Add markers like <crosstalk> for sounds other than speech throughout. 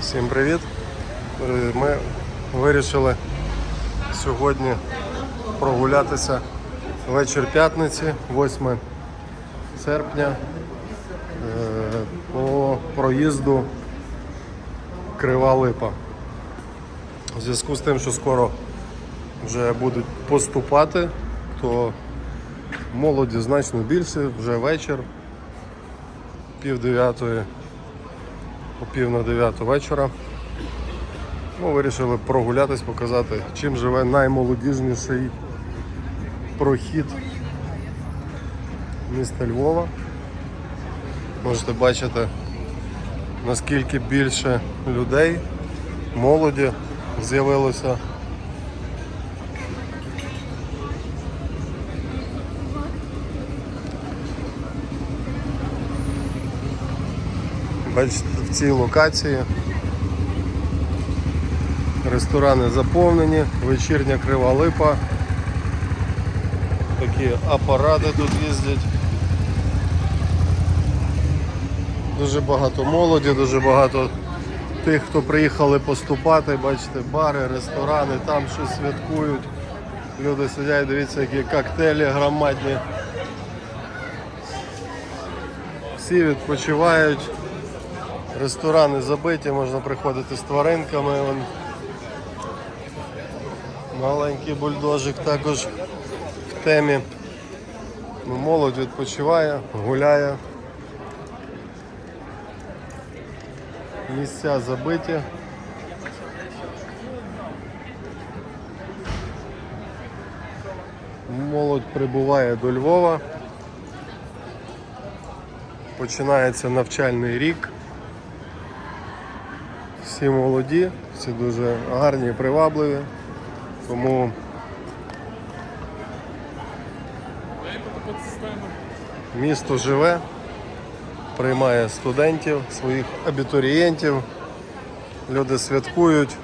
Всім привіт! Ми вирішили сьогодні прогулятися вечір п'ятниці, 8 серпня, е, по проїзду Крива Липа. У зв'язку з тим, що скоро вже будуть поступати, то молоді значно більше, вже вечір, пів дев'ятої о пів на дев'яту вечора. Ми вирішили прогулятись, показати, чим живе наймолодіжніший прохід міста Львова. Можете бачити, наскільки більше людей, молоді з'явилося. Бачите, в цій локації ресторани заповнені, вечірня крива липа. Такі апарати тут їздять. Дуже багато молоді, дуже багато тих, хто приїхали поступати, бачите, бари, ресторани, там щось святкують. Люди сидять, дивіться, які коктейлі громадні. Всі відпочивають. Ресторани забиті, можна приходити з тваринками. Вон. Маленький бульдожик також в темі. Ну, Молодь відпочиває, гуляє. Місця забиті. Молодь прибуває до Львова. Починається навчальний рік. Всі молоді, всі дуже гарні і привабливі. Тому місто живе, приймає студентів, своїх абітурієнтів. Люди святкують.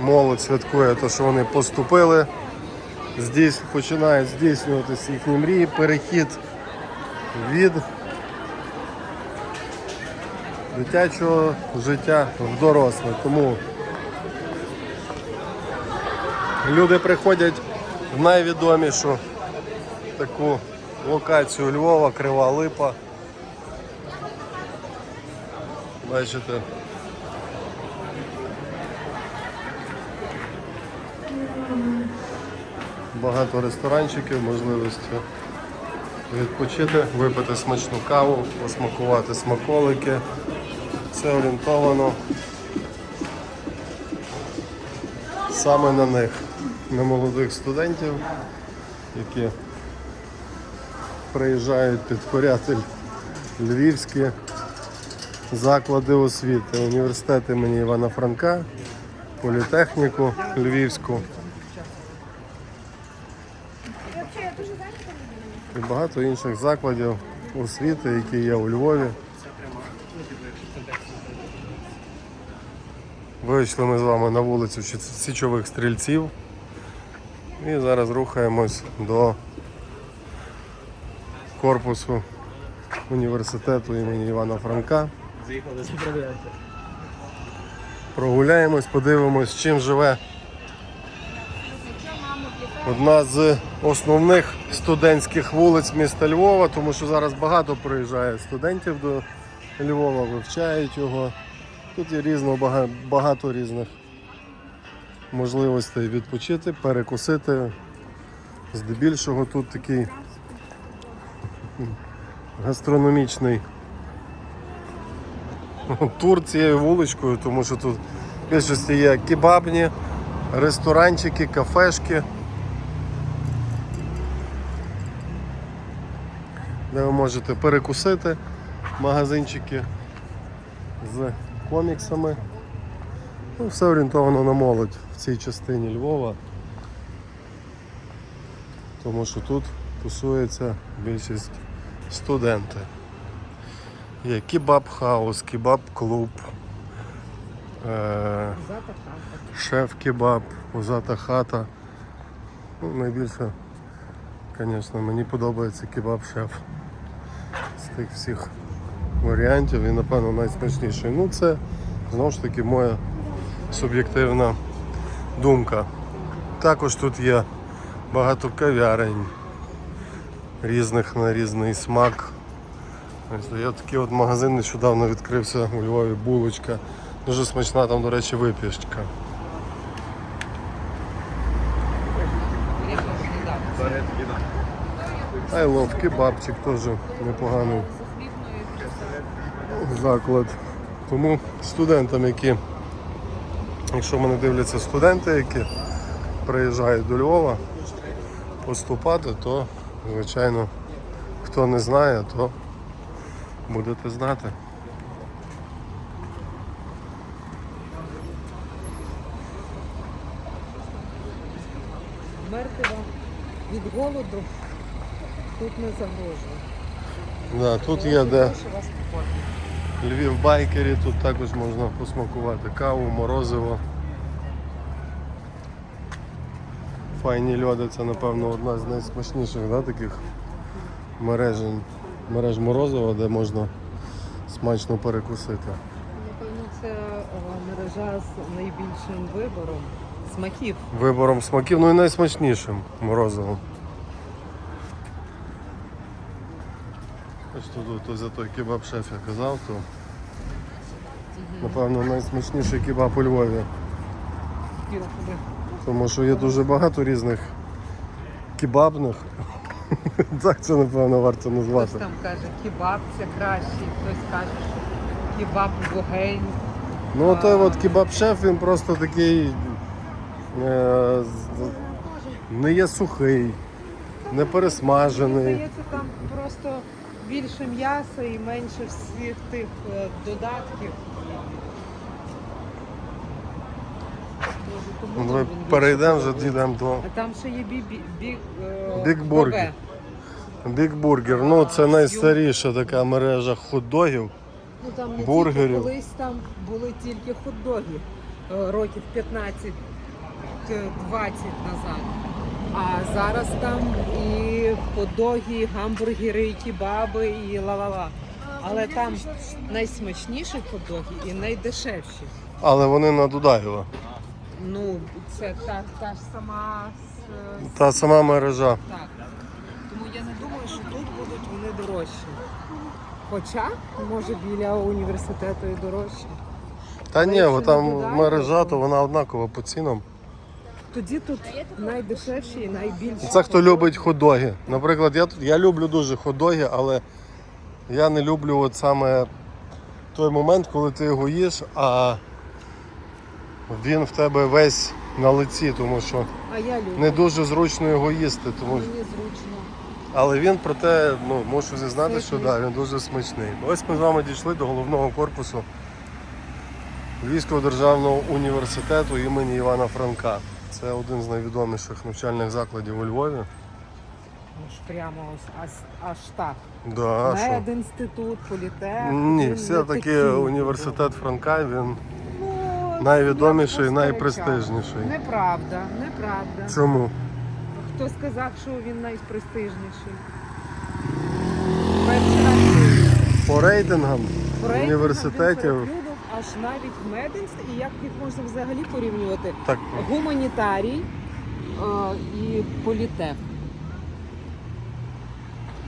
Молодь святкує те, що вони поступили. Здесь починають здійснюватися їхні мрії, перехід від дитячого життя в доросле. Тому люди приходять в найвідомішу таку локацію Львова, Крива Липа. Бачите. Багато ресторанчиків, можливості відпочити, випити смачну каву, посмакувати смаколики. Це орієнтовано саме на них, на молодих студентів, які приїжджають підкоряти львівські заклади освіти, університет імені Івана Франка, політехніку Львівську. І багато інших закладів освіти, які є у Львові. Вийшли ми з вами на вулицю Січових стрільців. І зараз рухаємось до корпусу університету імені Івана Франка. Заїхали. Прогуляємось, подивимось, чим живе одна з основних студентських вулиць міста Львова, тому що зараз багато приїжджає студентів до Львова, вивчають його. Тут є різно, бага- багато різних можливостей відпочити, перекусити. Здебільшого тут такий гастрономічний тур цією вуличкою, тому що тут більшості є кебабні, ресторанчики, кафешки. Де ви можете перекусити магазинчики з коміксами. Ну, все орієнтовано на молодь в цій частині Львова. Тому що тут тусується більшість студенти. Є кебаб-хаус, кебаб-клуб, е- шеф-кебаб, позата хата. Ну, найбільше, звісно, мені подобається кебаб-шеф з тих всіх варіантів і, напевно, найсмачніший. Ну, це знову ж таки моя суб'єктивна думка. Також тут є багато кав'ярень різних на різний смак. Є такий от магазин нещодавно відкрився у Львові булочка. Дуже смачна там, до речі, випічка. I love кебабчик теж непоганий заклад. Тому студентам, які, якщо мене дивляться студенти, які приїжджають до Львова поступати, то звичайно хто не знає, то будете знати. Вмерти вам від голоду тут не загрожує. Да, тут є де. Львів байкері, тут також можна посмакувати каву, морозиво. Файні льоди, це напевно одна з найсмачніших да, таких мереж, мереж морозива, де можна смачно перекусити. Напевно, це мережа з найбільшим вибором смаків. Вибором смаків, ну і найсмачнішим морозивом. Ось тут то за той кебаб-шеф я казав, то напевно найсмачніший кебаб у Львові. Тому що є дуже багато різних кебабних. <laughs> Так це напевно варто Хтось назвати. там каже, кебаб це кращий, хтось каже, що кебаб вогень. Ну той от кебаб-шеф, він просто такий е, не є сухий, не пересмажений. здається, там просто більше м'яса і менше всіх тих е, додатків. Ну, Давай перейдемо, вже дійдемо до А там ще є бі, бі, бі, е. Big Burger. Ну це найстаріша така мережа хот-догів. Ну там не Бургерів. тільки колись там були тільки хот-доги е, років 15-20 назад. А зараз там і хот-доги, і гамбургери, і кебаби, і ла-ла-ла. Але там найсмачніші хот-доги і найдешевші. Але вони на Дудаєва. Ну, це та, та ж сама с- Та сама мережа. так. Тому я не думаю, що тут будуть вони дорожчі. Хоча, може, біля університету і дорожчі. Та ні, бо там мережа, то вона однакова по цінам. Тоді тут найдешевші і найбільші. Це хто любить хот-доги. Наприклад, я, тут- я люблю дуже хот-доги, але я не люблю от саме той момент, коли ти його їш, а він в тебе весь на лиці, тому що А я люблю. не дуже зручно його їсти. Тому... Мені зручно. Але він проте, ну, мушу зізнати, що да, він дуже смачний. Ось ми з вами дійшли до головного корпусу Львівського державного університету імені Івана Франка. Це один з найвідоміших навчальних закладів у Львові. Ну ж прямо ось аж, аж так. Да, а? Медінститут, політех. Ні, все-таки університет Франка, він Ну, найвідоміший, найпрестижніший. Неправда, неправда. чому? Хто сказав, що він найпрестижніший? Перший раз чую. По рейтингам В університетів переплюнув аж навіть мединст, і як їх можна взагалі порівнювати? так Гуманітарій е, і політех.